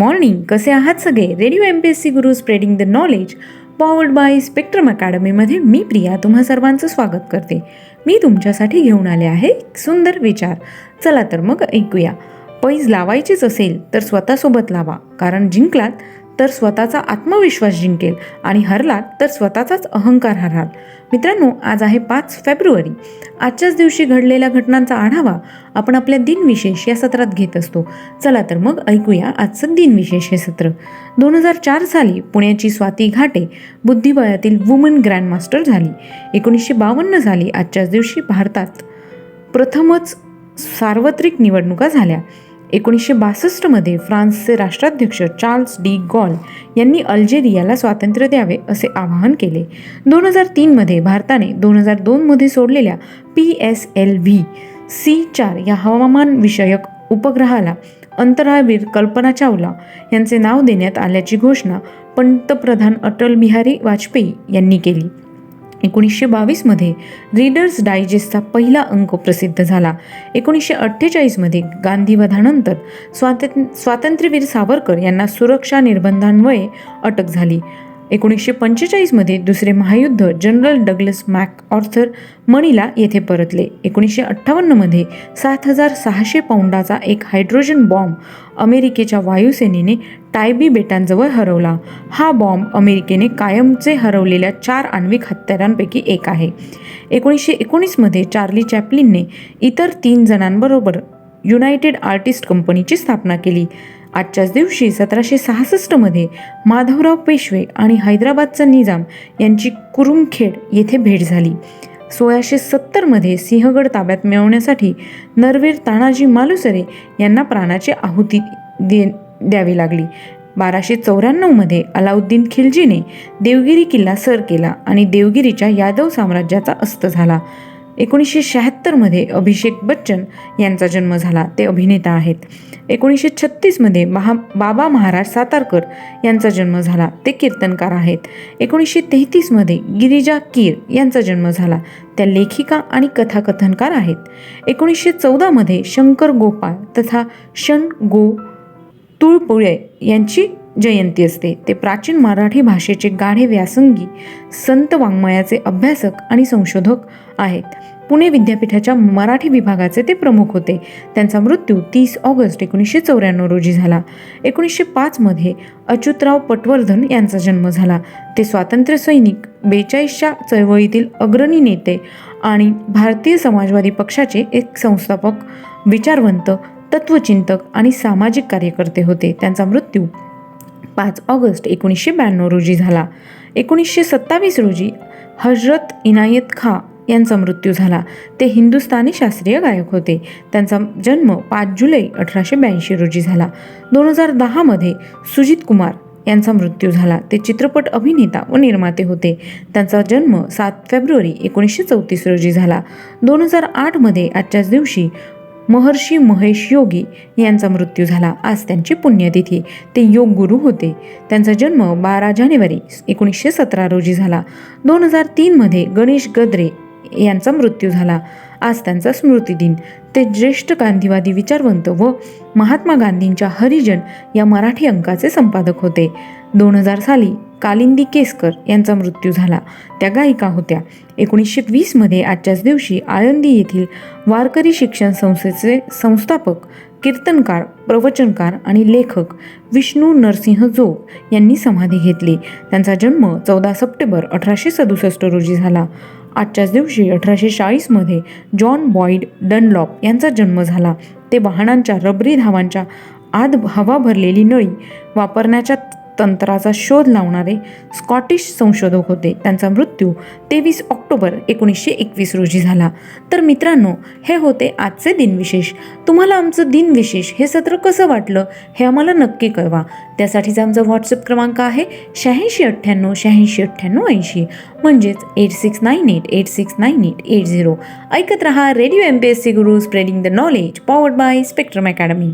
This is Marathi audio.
मॉर्निंग. कसे आहात सगळे? Radio M P S C Guru spreading the knowledge powered by spectrum अकॅडमीमध्ये मी प्रिया तुम्हा सर्वांचं स्वागत करते. मी तुमच्यासाठी घेऊन आले आहे सुंदर विचार. चला तर मग ऐकूया. पैज लावायचीच असेल तर स्वतःसोबत लावा कारण जिंकलात तर स्वतःचा आत्मविश्वास जिंकेल आणि हरलात तर स्वतःचाच अहंकार हराल मित्रांनो आज आहे पाच फेब्रुवारी. आजच्याच दिवशी घडलेल्या घटनांचा आढावा आपण आपल्या दिनविशेष या सत्रात घेत असतो. चला तर मग ऐकूया आजचं दिनविशेष हे सत्र. दोन हजार चार साली पुण्याची स्वाती घाटे बुद्धिबळातील वुमन ग्रँडमास्टर झाली. एकोणीसशे बावन्न साली आजच्याच दिवशी भारतात प्रथमच सार्वत्रिक निवडणुका झाल्या. एकोणीसशे बासष्टमध्ये फ्रान्सचे राष्ट्राध्यक्ष चार्ल्स डी गॉल यांनी अल्जेरियाला स्वातंत्र्य द्यावे असे आवाहन केले. दोन हजार तीनमध्ये भारताने दोन हजार दोनमध्ये सोडलेल्या P S L V C चार या हवामानविषयक उपग्रहाला अंतराळवीर कल्पना चावला यांचे नाव देण्यात आल्याची घोषणा पंतप्रधान अटल बिहारी वाजपेयी यांनी केली. एकोणीसशे बावीसमध्ये रीडर्स डायजेस्टचा पहिला अंक प्रसिद्ध झाला. एकोणीसशे अठ्ठेचाळीसमध्ये गांधीवधानंतर स्वातंत्र्य स्वातंत्र्यवीर सावरकर यांना सुरक्षा निर्बंधांमुळे अटक झाली. एकोणीसशे पंचेचाळीसमध्ये दुसरे महायुद्ध general Douglas MacArthur Manila येथे परतले. एकोणीसशे अठ्ठावन्नमध्ये सात हजार सहाशे पौंडाचा एक हायड्रोजन बॉम्ब अमेरिकेच्या वायुसेनेने टायबी बेटांजवळ हरवला. हा बॉम्ब अमेरिकेने कायमचे हरवलेल्या चार आण्विक हत्यारांपैकी एक आहे. एकोणीसशे एकोणीसमध्ये चार्ली चॅपलिनने इतर तीन जणांबरोबर युनायटेड आर्टिस्ट कंपनीची स्थापना केली. आजच्याच दिवशी सतराशे सहासष्टमध्ये माधवराव पेशवे आणि हैदराबादचा निजाम यांची कुरुमखेड येथे भेट झाली. सोळाशे सत्तरमध्ये सिंहगड ताब्यात मिळवण्यासाठी नरवीर तानाजी मालुसरे यांना प्राणाची आहुती दे द्यावी लागली. बाराशे चौऱ्याण्णवमध्ये अलाउद्दीन खिलजीने देवगिरी किल्ला सर केला आणि देवगिरीच्या यादव साम्राज्याचा अस्त झाला. एकोणीसशे शहात्तरमध्ये अभिषेक बच्चन यांचा जन्म झाला. ते अभिनेता आहेत. एकोणीसशे छत्तीसमध्ये महा बाबा महाराज सातारकर यांचा जन्म झाला. ते कीर्तनकार आहेत. एकोणीसशे तेहतीसमध्ये गिरिजा कीर यांचा जन्म झाला. त्या लेखिका आणि कथाकथनकार आहेत. एकोणीसशे चौदामध्ये शंकर गोपाळ तथा शन गो तुळपुळे यांची जयंती असते. ते प्राचीन मराठी भाषेचे गाढे व्यासंगी संत वाङ्मयाचे अभ्यासक आणि संशोधक आहेत. पुणे विद्यापीठाच्या मराठी विभागाचे ते प्रमुख होते. त्यांचा मृत्यू तीस ऑगस्ट एकोणीसशे चौऱ्याण्णव रोजी झाला. एकोणीसशे पाचमध्ये अच्युतराव पटवर्धन यांचा जन्म झाला. ते स्वातंत्र्य सैनिक बेचाळीसच्या चळवळीतील अग्रणी नेते आणि भारतीय समाजवादी पक्षाचे एक संस्थापक विचारवंत तत्वचिंतक आणि सामाजिक कार्यकर्ते होते. त्यांचा मृत्यू पाच ऑगस्ट एकोणीसशे ब्याण्णव रोजी झाला. एकोणीसशे सत्तावीस रोजी हजरत इनायत खा यांचा मृत्यू झाला. ते हिंदुस्थानी शास्त्रीय गायक होते. त्यांचा जन्म पाच जुलै अठराशे ब्याऐंशी रोजी झाला. दोन हजार दहामध्ये सुजित कुमार यांचा मृत्यू झाला. ते चित्रपट अभिनेता व निर्माते होते. त्यांचा जन्म सात फेब्रुवारी एकोणीसशे चौतीस रोजी झाला. दोन हजार आठमध्ये आजच्याच दिवशी महर्षी महेश योगी यांचा मृत्यू झाला. आज त्यांची पुण्यतिथी. ते योग गुरु होते. त्यांचा जन्म बारा जानेवारी एकोणीसशे सतरा रोजी झाला. दोन हजार तीनमध्ये गणेश गद्रे यांचा मृत्यू झाला. आज त्यांचा स्मृतिदिन ते ज्येष्ठ गांधीवादी विचारवंत व महात्मा गांधींच्या हरिजन या मराठी अंकाचे संपादक होते. दोन हजार साली कालिंदी केसकर यांचा मृत्यू झाला. त्या गायिका होत्या. एकोणीसशे वीसमध्ये आजच्याच दिवशी आळंदी येथील वारकरी शिक्षण संस्थेचे संस्थापक कीर्तनकार प्रवचनकार आणि लेखक विष्णू नरसिंह जोग यांनी समाधी घेतली. त्यांचा जन्म चौदा सप्टेंबर अठराशे सदुसष्ट रोजी झाला. आजच्याच दिवशी अठराशे चाळीसमध्ये जॉन बॉईड डनलॉप यांचा जन्म झाला. ते वाहनांच्या रबरी धावांच्या आत हवा भरलेली नळी वापरण्याच्या तंत्राचा शोध लावणारे स्कॉटिश संशोधक होते. त्यांचा मृत्यू तेवीस ऑक्टोबर एकोणीसशे एकवीस रोजी झाला. तर मित्रांनो हे होते आजचे दिनविशेष. तुम्हाला आमचं दिनविशेष हे सत्र कसं वाटलं हे आम्हाला नक्की कळवा. त्यासाठीचा आमचा व्हॉट्सअप क्रमांक आहे शहाऐंशी अठ्ठ्याण्णव शहाऐंशी अठ्ठ्याण्णव ऐंशी. म्हणजेच eight six nine eight eight six nine eight eight zero. ऐकत रहा radio M P S C Guru spreading the knowledge powered by Spectrum academy.